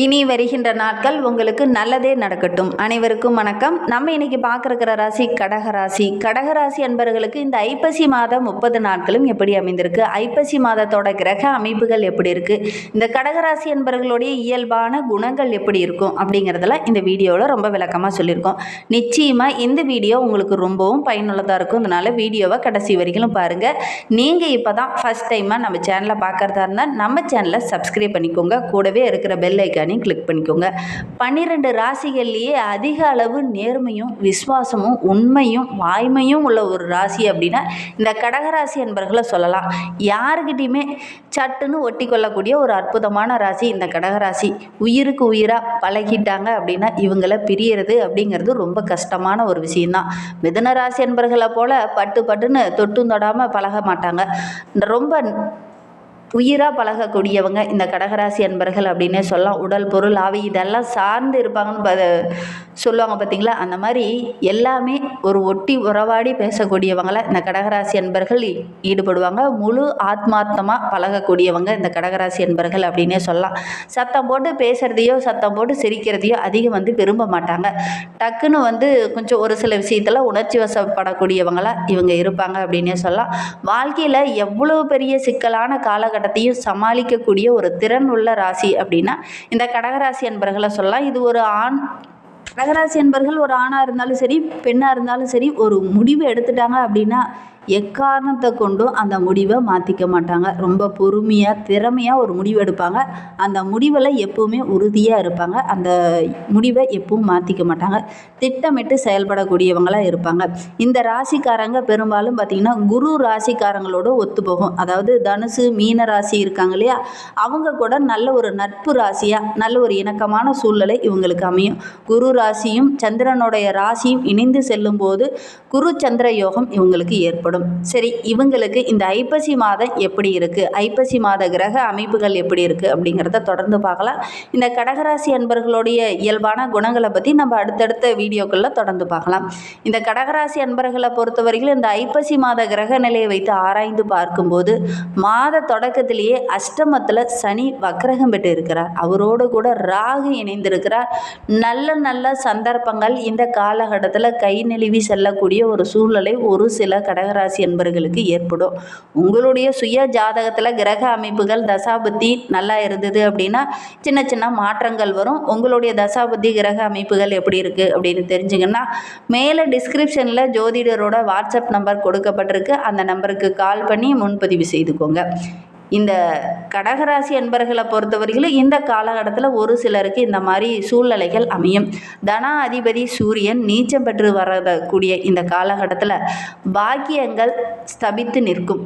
இனி வருகின்ற நாட்கள் உங்களுக்கு நல்லதே நடக்கட்டும். அனைவருக்கும் வணக்கம். நம்ம இன்னைக்கு பார்க்குற ராசி கடகராசி கடகராசி அன்பர்களுக்கு இந்த ஐப்பசி மாதம் முப்பது நாட்களும் எப்படி அமைந்திருக்கு? ஐப்பசி மாதத்தோட கிரக அமைப்புகள் எப்படி இருக்கு? இந்த கடகராசி அன்பர்களுடைய இயல்பான குணங்கள் எப்படி இருக்கும்? அப்படிங்கிறதெல்லாம் இந்த வீடியோவில் ரொம்ப விளக்கமாக சொல்லியிருக்கோம். நிச்சயமாக இந்த வீடியோ உங்களுக்கு ரொம்பவும் பயனுள்ளதாக இருக்கும். அதனால வீடியோவை கடைசி வரைக்கும் பாருங்கள் நீங்கள் இப்போ தான் ஃபஸ்ட் டைமாக நம்ம சேனலை பார்க்குறதா இருந்தால் நம்ம சேனலை சப்ஸ்கிரைப் பண்ணிக்கோங்க. கூடவே இருக்கிற பெல் ஐக்கானையும் கிளிக் பண்ணிக்கோங்க. பன்னிரெண்டு ராசிகள்லேயே அதிக அளவு நேர்மையும் விஸ்வாசமும் உண்மையும் வாய்மையும் உள்ள ஒரு ராசி அப்படின்னா இந்த கடகராசி என்பர்களை சொல்லலாம். யாருக்கிட்டையுமே சட்டுன்னு ஒட்டி கொள்ளக்கூடிய ஒரு அற்புதமான ராசி இந்த கடகராசி. உயிருக்கு உயிராக பழகிட்டாங்க அப்படின்னா இவங்கள பிரியறது அப்படிங்கிறது ரொம்ப கஷ்டமான ஒரு விஷயம்தான். மிதுன ராசி என்பர்களை போல் பட்டு பட்டுன்னு தொட்டும் தொடாமல் பழக மாட்டாங்க. ரொம்ப உயிராக பழகக்கூடியவங்க இந்த கடகராசி அன்பர்கள் அப்படின்னே சொல்லலாம். உடல் பொருள் ஆவி இதெல்லாம் சார்ந்து இருப்பாங்கன்னு ப சொல்லுவாங்க பார்த்தீங்களா அந்த மாதிரி எல்லாமே ஒரு ஒட்டி உறவாடி பேசக்கூடியவங்கள இந்த கடகராசி அன்பர்கள் ஈடுபடுவாங்க. முழு ஆத்மார்த்தமாக பழகக்கூடியவங்க இந்த கடகராசி அன்பர்கள் அப்படின்னே சொல்லலாம். சத்தம் போட்டு பேசுகிறதையோ சத்தம் போட்டு சிரிக்கிறதையோ அதிகம் வந்து விரும்ப மாட்டாங்க. டக்குன்னு வந்து கொஞ்சம் ஒரு சில விஷயத்தில் உணர்ச்சி வசப்படக்கூடியவங்களாக இவங்க இருப்பாங்க அப்படின்னே சொல்லலாம். வாழ்க்கையில் எவ்வளோ பெரிய சிக்கலான காலகட்டம் காலகட்டத்தையும் சமாளிக்கக்கூடிய ஒரு திறன் உள்ள ராசி அப்படின்னா இந்த கடகராசி அன்பர்களை சொல்லலாம். இது ஒரு ஆண் கடகராசி என்பர்கள் ஒரு ஆணாக இருந்தாலும் சரி பெண்ணாக இருந்தாலும் சரி ஒரு முடிவு எடுத்துட்டாங்க அப்படின்னா எக்காரணத்தை கொண்டும் அந்த முடிவை மாற்றிக்க மாட்டாங்க. ரொம்ப பொறுமையாக திறமையாக ஒரு முடிவு எடுப்பாங்க. அந்த முடிவில் எப்போவுமே உறுதியாக இருப்பாங்க. அந்த முடிவை எப்பவும் மாற்றிக்க மாட்டாங்க. திட்டமிட்டு செயல்படக்கூடியவங்களாக இருப்பாங்க. இந்த ராசிக்காரங்க பெரும்பாலும் பார்த்திங்கன்னா குரு ராசிக்காரங்களோட ஒத்து போகும். அதாவது தனுசு மீன ராசி இருக்காங்க இல்லையா? அவங்க கூட நல்ல ஒரு நட்பு ராசியாக நல்ல ஒரு இணக்கமான சூழ்நிலை இவங்களுக்கு அமையும். குரு ராசியும் சந்திரனுடைய ராசியும் இணைந்து செல்லும்போது குரு சந்திர யோகம் இவங்களுக்கு ஏற்படும். சரி இவங்களுக்கு இந்த ஐப்பசி மாதம் எப்படி இருக்குது ஐப்பசி மாத கிரக அமைப்புகள் எப்படி இருக்குது அப்படிங்கிறத தொடர்ந்து பார்க்கலாம். இந்த கடகராசி அன்பர்களுடைய இயல்பான குணங்களை பற்றி நம்ம அடுத்தடுத்த வீடியோக்களில் தொடர்ந்து பார்க்கலாம். இந்த கடகராசி அன்பர்களை பொறுத்தவரையில் இந்த ஐப்பசி மாத கிரக நிலையை வைத்து ஆராய்ந்து பார்க்கும்போது மாத தொடக்கத்திலேயே அஷ்டமத்தில் சனி வக்ரகம் பெற்று இருக்கிறார் அவரோடு கூட ராகு இணைந்திருக்கிறார். நல்ல நல்ல சந்தர்ப்பங்கள். இந்த காலகட்டத்தில் கை நழுவி செல்லக்கூடிய ஒரு சூழ்நிலை ஒரு சில கடகராசி என்பர்களுக்கு ஏற்படும். உங்களுடைய சுய ஜாதகத்தில் கிரக அமைப்புகள் தசாபுத்தி நல்லா இருந்தது அப்படின்னா சின்ன சின்ன மாற்றங்கள் வரும். உங்களுடைய தசாபுத்தி கிரக அமைப்புகள் எப்படி இருக்குது அப்படின்னு தெரிஞ்சுங்கன்னா மேலே டிஸ்கிரிப்ஷனில் ஜோதிடரோட வாட்ஸ்அப் நம்பர் கொடுக்கப்பட்டிருக்கு. அந்த நம்பருக்கு கால் பண்ணி முன்பதிவு செய்துக்கோங்க. இந்த கடகராசி அன்பர்களை பொறுத்தவரையிலும் இந்த காலகட்டத்தில் ஒரு சிலருக்கு இந்த மாதிரி சூழ்நிலைகள் அமையும். தனாதிபதி சூரியன் நீச்சம் பெற்று வரக்கூடிய இந்த காலகட்டத்தில் பாக்கியங்கள் ஸ்தபித்து நிற்கும்.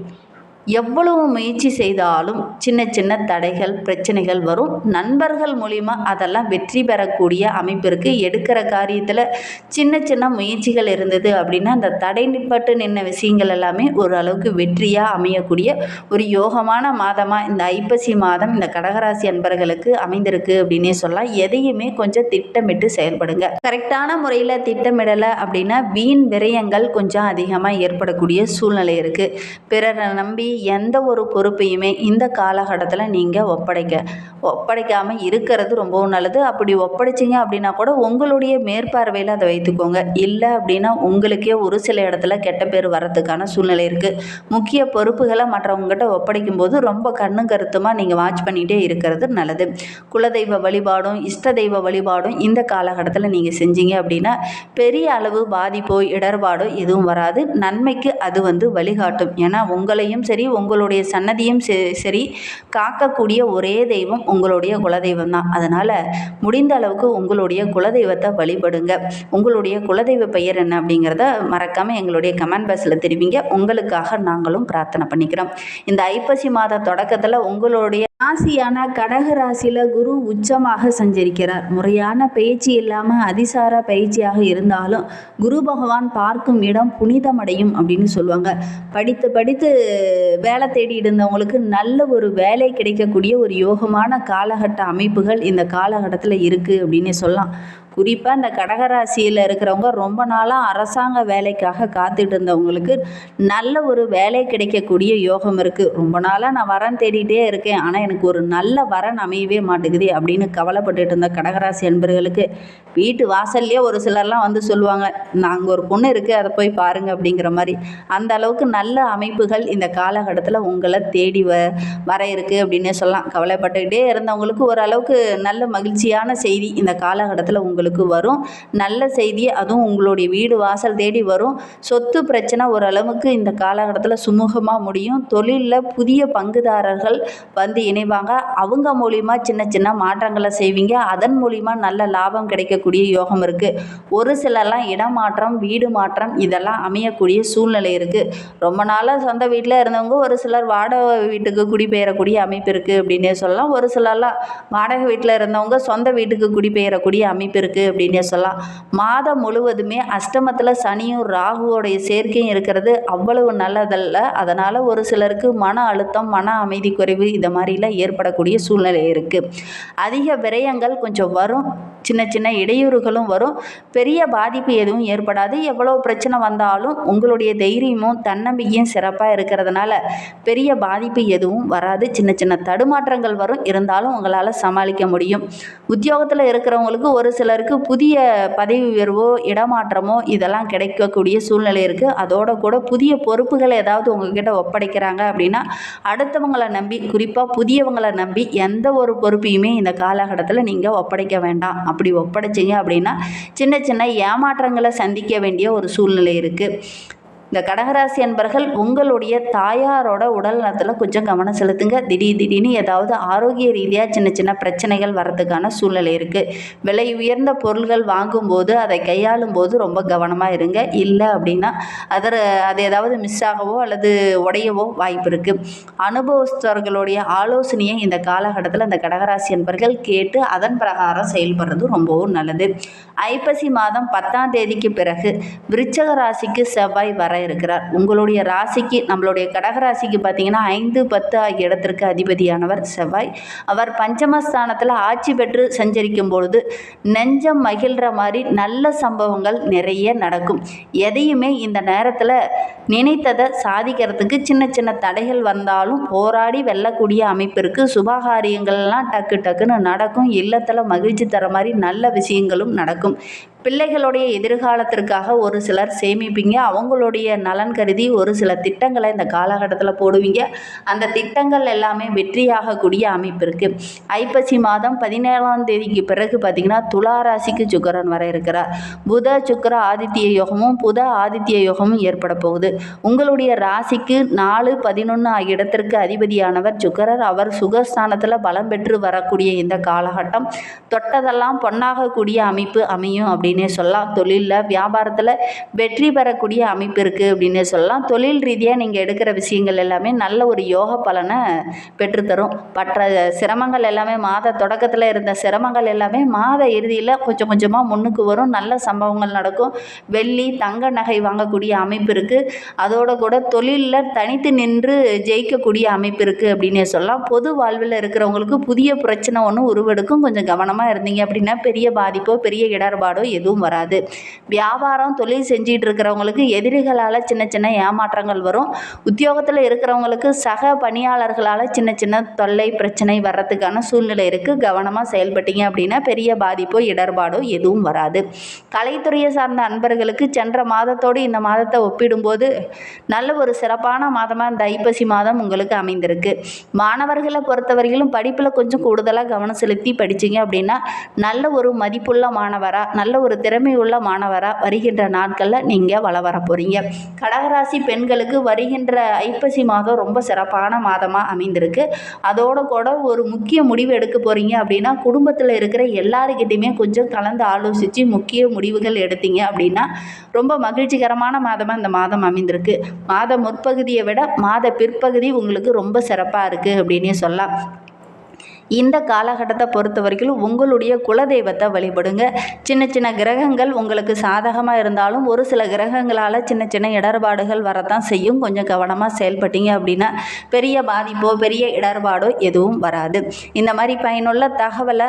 எவ்வளவு முயற்சி செய்தாலும் சின்ன சின்ன தடைகள் பிரச்சனைகள் வரும். நண்பர்கள் மூலிமா அதெல்லாம் வெற்றி பெறக்கூடிய அமைப்பிற்கு எடுக்கிற காரியத்தில் சின்ன சின்ன முயற்சிகள் இருந்தது அப்படின்னா அந்த தடை தடைப்பட்டு நின்ன விஷயங்கள் எல்லாமே ஓரளவுக்கு வெற்றியாக அமையக்கூடிய ஒரு யோகமான மாதமாக இந்த ஐப்பசி மாதம் இந்த கடகராசி அன்பர்களுக்கு அமைந்திருக்கு அப்படின்னே சொல்லலாம். எதையுமே கொஞ்சம் திட்டமிட்டு செயல்படுங்க. கரெக்டான முறையில் திட்டமிடலை அப்படின்னா வீண் விரயங்கள் கொஞ்சம் அதிகமாக ஏற்படக்கூடிய சூழ்நிலை இருக்குது பிறரை நம்பி எந்த ஒரு பொறுப்பையுமே இந்த காலகட்டத்தில் நீங்கள் ஒப்படைக்க ஒப்படைக்காமல் இருக்கிறது ரொம்பவும் நல்லது. அப்படி ஒப்படைச்சிங்க அப்படின்னா கூட உங்களுடைய மேற்பார்வையில் அதை வைத்துக்கோங்க. இல்லை அப்படின்னா உங்களுக்கே ஒரு சில இடத்துல கெட்ட பேர் வரதுக்கான சூழ்நிலை இருக்குது முக்கிய பொறுப்புகளை மற்றவங்ககிட்ட ஒப்படைக்கும் போது ரொம்ப கண்ணும் கருத்துமாக நீங்கள் வாட்ச் பண்ணிகிட்டே இருக்கிறது நல்லது. குலதெய்வ வழிபாடும் இஷ்ட தெய்வ வழிபாடும் இந்த காலகட்டத்தில் நீங்கள் செஞ்சீங்க அப்படின்னா பெரிய அளவு பாதிப்போ இடர்பாடோ எதுவும் வராது. நன்மைக்கு அது வந்து வழிகாட்டும். ஏன்னா உங்களையும் சரி உங்களுடைய சன்னதியும் சரி காக்கக்கூடிய ஒரே தெய்வம் உங்களுடைய குலதெய்வம் தான் அதனால் முடிந்த அளவுக்கு உங்களுடைய குலதெய்வத்தை வழிபடுங்க. உங்களுடைய குலதெய்வ பெயர் என்ன அப்படிங்கிறத மறக்காமல் எங்களுடைய கமெண்ட் பாக்ஸில் தெரிவிங்க. உங்களுக்காக நாங்களும் பிரார்த்தனை பண்ணிக்கிறோம். இந்த ஐப்பசி மாத தொடக்கத்தில் உங்களுடைய ராசியான கடக ராசியில் குரு உச்சமாக சஞ்சரிக்கிறார். முறையான பயிற்சி இல்லாமல் அதிசார பயிற்சியாக இருந்தாலும் குரு பகவான் பார்க்கும் இடம் புனிதமடையும் அப்படின்னு சொல்லுவாங்க. படித்து படித்து வேலை தேடி இருந்தவங்களுக்கு நல்ல ஒரு வேலை கிடைக்கக்கூடிய ஒரு யோகமான காலகட்ட அமைப்புகள் இந்த காலகட்டத்தில் இருக்குது அப்படின்னு சொல்லலாம். குறிப்பாக இந்த கடகராசியில் இருக்கிறவங்க ரொம்ப நாளாக அரசாங்க வேலைக்காக காத்துட்டு இருந்தவங்களுக்கு நல்ல ஒரு வேலை கிடைக்கக்கூடிய யோகம் இருக்குது ரொம்ப நாளாக நான் வரன் தேடிட்டே இருக்கேன். ஆனால் எனக்கு ஒரு நல்ல வரன் அமையவே மாட்டேங்குது அப்படின்னு கவலைப்பட்டுட்டு இருந்த கடகராசி அன்பர்களுக்கு வீட்டு வாசல்லையே ஒரு சிலர்லாம் வந்து சொல்லுவாங்க நாங்கள் ஒரு பொண்ணு இருக்குது அதை போய் பாருங்க அப்படிங்கிற மாதிரி. அந்த அளவுக்கு நல்ல அமைப்புகள் இந்த காலகட்டத்தில் உங்களை தேடி வ வர இருக்குது அப்படின்னே சொல்லலாம். கவலைப்பட்டுக்கிட்டே இருந்தவங்களுக்கு ஓரளவுக்கு நல்ல மகிழ்ச்சியான செய்தி இந்த காலகட்டத்தில் உங்களுக்கு வரும். நல்ல செய்தி அதுவும் உங்களுடைய வீடு வாசல் தேடி வரும். சொத்து பிரச்சனை ஓரளவுக்கு இந்த காலகட்டத்தில் சுமூகமாக முடியும். தொழிலில் புதிய பங்குதாரர்கள் வந்து இணைவாங்க. அவங்க மூலிமா சின்ன சின்ன மாற்றங்களை செய்வீங்க. அதன் மூலிமா நல்ல லாபம் கிடைக்கக்கூடிய யோகம் இருக்குது ஒரு சிலர்லாம் இடமாற்றம் வீடு மாற்றம் இதெல்லாம் அமையக்கூடிய சூழ்நிலை இருக்குது ரொம்ப நாளாக சொந்த வீட்டில் இருந்தவங்க ஒரு சிலர் வாடகை வீட்டுக்கு குடிபெயரக்கூடிய அமைப்பு இருக்குது அப்படின்னே சொல்லலாம். ஒரு சிலர்லாம் வாடகை வீட்டில் இருந்தவங்க சொந்த வீட்டுக்கு குடிபெயரக்கூடிய அமைப்பு இருக்குது அப்படின்னே சொல்லலாம். மாதம் முழுவதுமே அஷ்டமத்தில் சனியும் ராகுவோடைய சேர்க்கையும் இருக்கிறது அவ்வளவு நல்லதல்ல. அதனால் ஒரு சிலருக்கு மன அழுத்தம் மன அமைதி குறைவு இந்த மாதிரிலாம் ஏற்படக்கூடிய சூழ்நிலை இருக்குது அதிக விரயங்கள் கொஞ்சம் வரும். சின்ன சின்ன இடையூறுகளும் வரும். பெரிய பாதிப்பு எதுவும் ஏற்படாது. எவ்வளோ பிரச்சனை வந்தாலும் உங்களுடைய தைரியமும் தன்னம்பிக்கையும் சிறப்பாக இருக்கிறதுனால பெரிய பாதிப்பு எதுவும் வராது. சின்ன சின்ன தடுமாற்றங்கள் வரும். இருந்தாலும் உங்களால் சமாளிக்க முடியும். உத்தியோகத்தில் இருக்கிறவங்களுக்கு ஒரு சிலருக்கு புதிய பதவி உயர்வோ இடமாற்றமோ இதெல்லாம் கிடைக்கக்கூடிய சூழ்நிலை இருக்குது அதோட கூட புதிய பொறுப்புகள் ஏதாவது உங்ககிட்ட ஒப்படைக்கிறாங்க அப்படின்னா அடுத்தவங்களை நம்பி குறிப்பாக புதியவங்களை நம்பி எந்த ஒரு பொறுப்பையுமே இந்த காலகட்டத்தில் நீங்கள் ஒப்படைக்க வேண்டாம். அப்படி ஒப்படைச்சிங்க அப்படின்னா சின்ன சின்ன ஏமாற்றங்களை சந்திக்க வேண்டிய ஒரு சூழ்நிலை இருக்குது இந்த கடகராசி அன்பர்கள் உங்களுடைய தாயாரோட உடல் நலத்தில் கொஞ்சம் கவனம் செலுத்துங்க. திடீர் திடீர்னு ஏதாவது ஆரோக்கிய ரீதியாக சின்ன சின்ன பிரச்சனைகள் வர்றதுக்கான சூழ்நிலை இருக்குது விலை உயர்ந்த பொருள்கள் வாங்கும்போது அதை கையாளும் போது ரொம்ப கவனமாக இருங்க. இல்லை அப்படின்னா அதர் அது ஏதாவது மிஸ் ஆகவோ அல்லது உடையவோ வாய்ப்பு இருக்குது அனுபவஸ்தர்களுடைய ஆலோசனையை இந்த காலகட்டத்தில் இந்த கடகராசி அன்பர்கள் கேட்டு அதன் பிரகாரம் செயல்படுறது ரொம்பவும் நல்லது. ஐப்பசி மாதம் பத்தாம் தேதிக்கு பிறகு விருச்சக ராசிக்கு செவ்வாய் வர இருக்கிறார். உங்களுடைய ராசிக்கு நம்மளுடைய கடகராசிக்கு பார்த்தீங்கன்னா ஐந்து பத்து ஆகிய இடத்திற்கு அதிபதியானவர் செவ்வாய். அவர் பஞ்சமஸ்தானத்தில் ஆட்சி பெற்று சஞ்சரிக்கும் பொழுது நெஞ்சம் மகிழ்கிற மாதிரி நல்ல சம்பவங்கள் நிறைய நடக்கும். எதையுமே இந்த நேரத்தில் நினைத்ததை சாதிக்கிறதுக்கு சின்ன சின்ன தடைகள் வந்தாலும் போராடி வெல்லக்கூடிய அமைப்பிற்கு சுபகாரியங்கள்லாம் டக்கு டக்குன்னு நடக்கும். இல்லத்தில் மகிழ்ச்சி தர மாதிரி நல்ல விஷயங்களும் நடக்கும். பிள்ளைகளுடைய எதிர்காலத்திற்காக ஒரு சிலர் சேமிப்பீங்க. அவங்களுடைய நலன் கருதி ஒரு சில திட்டங்களை இந்த காலகட்டத்தில் போடுவீங்க. அந்த திட்டங்கள் எல்லாமே வெற்றியாகக்கூடிய அமைப்பு இருக்குது ஐப்பசி மாதம் பதினேழாம் தேதிக்கு பிறகு பார்த்திங்கன்னா துலா ராசிக்கு சுக்கரன் வர இருக்கிறார். புத சுக்கர ஆதித்ய யோகமும் புத ஆதித்ய யோகமும் ஏற்பட போகுது. உங்களுடைய ராசிக்கு நாலு பதினொன்று ஆகிய இடத்திற்கு அதிபதியானவர் சுக்கரர். அவர் சுகஸ்தானத்தில் பலம் பெற்று வரக்கூடிய இந்த காலகட்டம் தொட்டதெல்லாம் பொன்னாகக்கூடிய அமைப்பு அமையும் அப்படின்னு சொல்லலாம். தொழிலில் வியாபாரத்தில் வெற்றி பெறக்கூடிய அமைப்பு இருக்குது அப்படின்னே சொல்லலாம். தொழில் ரீதியாக நீங்கள் எடுக்கிற விஷயங்கள் எல்லாமே நல்ல ஒரு யோக பலனை பெற்றுத்தரும். பற்ற சிரமங்கள் எல்லாமே மாத தொடக்கத்தில் இருந்த சிரமங்கள் எல்லாமே மாத இறுதியில் கொஞ்சம் கொஞ்சமாக முன்னுக்கு வரும். நல்ல சம்பவங்கள் நடக்கும். வெள்ளி தங்க நகை வாங்கக்கூடிய அமைப்பு இருக்குது அதோட கூட தொழிலில் தனித்து நின்று ஜெயிக்கக்கூடிய அமைப்பு இருக்குது அப்படின்னே சொல்லலாம். பொது வாழ்வில் இருக்கிறவங்களுக்கு புதிய பிரச்சனை ஒன்று உருவெடுக்கும். கொஞ்சம் கவனமாக இருந்தீங்க அப்படின்னா பெரிய பாதிப்போ பெரிய இடர்பாடோ எதுவும் வராது. வியாபாரம் தொழில் செஞ்சிகிட்டு இருக்கிறவங்களுக்கு எதிரிகளால் சின்ன சின்ன ஏமாற்றங்கள் வரும். உத்தியோகத்தில் இருக்கிறவங்களுக்கு சக பணியாளர்களால் சின்ன சின்ன தொல்லை பிரச்சனை வர்றதுக்கான சூழ்நிலை இருக்குது கவனமாக செயல்பட்டீங்க அப்படின்னா பெரிய பாதிப்போ இடர்பாடோ எதுவும் வராது. கலைத்துறையை சார்ந்த அன்பர்களுக்கு சென்ற மாதத்தோடு இந்த மாதத்தை ஒப்பிடும்போது நல்ல ஒரு சிறப்பான மாதமாக இந்த ஐப்பசி மாதம் உங்களுக்கு அமைந்திருக்கு. மாணவர்களை பொறுத்தவரையிலும் படிப்பில் கொஞ்சம் கூடுதலாக கவனம் செலுத்தி படிச்சீங்க அப்படின்னா நல்ல ஒரு மதிப்புள்ள மாணவராக நல்ல ஒரு திறமை உள்ள மாணவராக வருகின்ற நாட்களில் நீங்கள் வள வர போகிறீங்க கடகராசி பெண்களுக்கு வருகின்ற ஐப்பசி மாதம் ரொம்ப சிறப்பான மாதமாக அமைந்திருக்கு. அதோட கூட ஒரு முக்கிய முடிவு எடுக்க போகிறீங்க அப்படின்னா குடும்பத்தில் இருக்கிற எல்லாருக்கிட்டையுமே கொஞ்சம் கலந்து ஆலோசித்து முக்கிய முடிவுகள் எடுத்தீங்க அப்படின்னா ரொம்ப மகிழ்ச்சிகரமான மாதமாக இந்த மாதம் அமைந்திருக்கு. மாத முற்பகுதியை விட மாத பிற்பகுதி உங்களுக்கு ரொம்ப சிறப்பாக இருக்குது அப்படின்னே சொல்லலாம். இந்த காலகட்டத்தை பொறுத்த வரைக்கும் உங்களுடைய குலதெய்வத்தை வழிபடுங்க. சின்ன சின்ன கிரகங்கள் உங்களுக்கு சாதகமாக இருந்தாலும் ஒரு சில கிரகங்களால் சின்ன சின்ன இடர்பாடுகள் வரத்தான் செய்யும். கொஞ்சம் கவனமாக செயல்பட்டீங்க அப்படின்னா பெரிய பாதிப்போ பெரிய இடர்பாடோ எதுவும் வராது. இந்த மாதிரி பயனுள்ள தகவலை